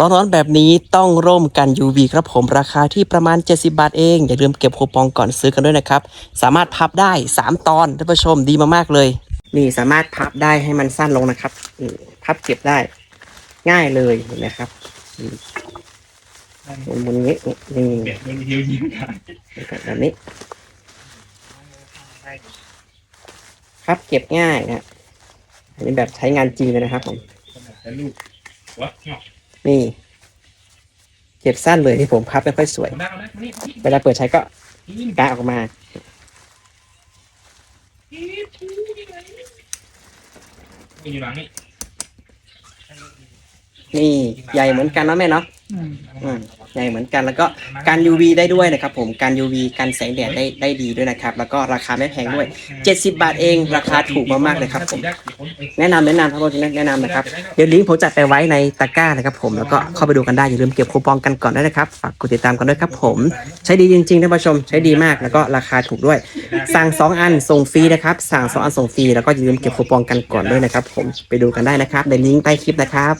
ร้อนๆแบบนี้ต้องร่มกัน UV ครับผมราคาที่ประมาณ 70 บาทเอง อย่าลืมเก็บคูปองก่อนซื้อกันด้วยนะครับ สามารถพับได้ 3 ตอนท่านผู้ชมดีมากๆเลย นี่สามารถพับได้ให้มันสั้นลงนะครับพับเก็บได้ง่ายเลยเห็นไหมครับมหมุนๆอย่างนี้นี่เด็ดมันเดียวยิ้มกันแบบนี้พับเก็บง่ายนะอันนี้แบบใช้งานจริงเลยนะครับผมแต่ลูกวะเนาะนี่ เก็บสั้นเลยที่ผมพับไม่ค่อยสวยเอาได้เอาได้นี่นี่เวลาเปิดใช้ก็นี่กางออกมาอยู่หลังนี่นี่ใหญ่เหมือนกันเนาะแม่เนาะ อืมใหญ่เหมือนกันแล้วก็การ UV ได้ด้วยนะครับผมการ UV กันแสงแดดได้ได้ดีด้วยนะครับ แล้วก็ราคาไม่แพงด้วย 70 บาทเองราคาถูกมากๆเลยครับผมแนะนำแนะนำครับผมแนะนำนะครับเดี๋ยวลิงก์ผมจัดไปไว้ในตะกร้านะครับผมแล้วก็เข้าไปดูกันได้อย่าลืมเก็บคูปองกันก่อนด้วยนะครับฝากกดติดตามกันด้วยครับผม ใช้ดีจริงๆท่านผู้ชมใช้ดีมากแล้วก็ราคาถูกด้วย สั่ง 2 อันส่งฟรีนะครับสั่ง 2 อันส่งฟรีแล้วก็อย่าลืมเก็บคูปองกันก่อนด้วยนะครับผมไปดูกันได้นะครับในลิงก์ใต้คลิปนะครับ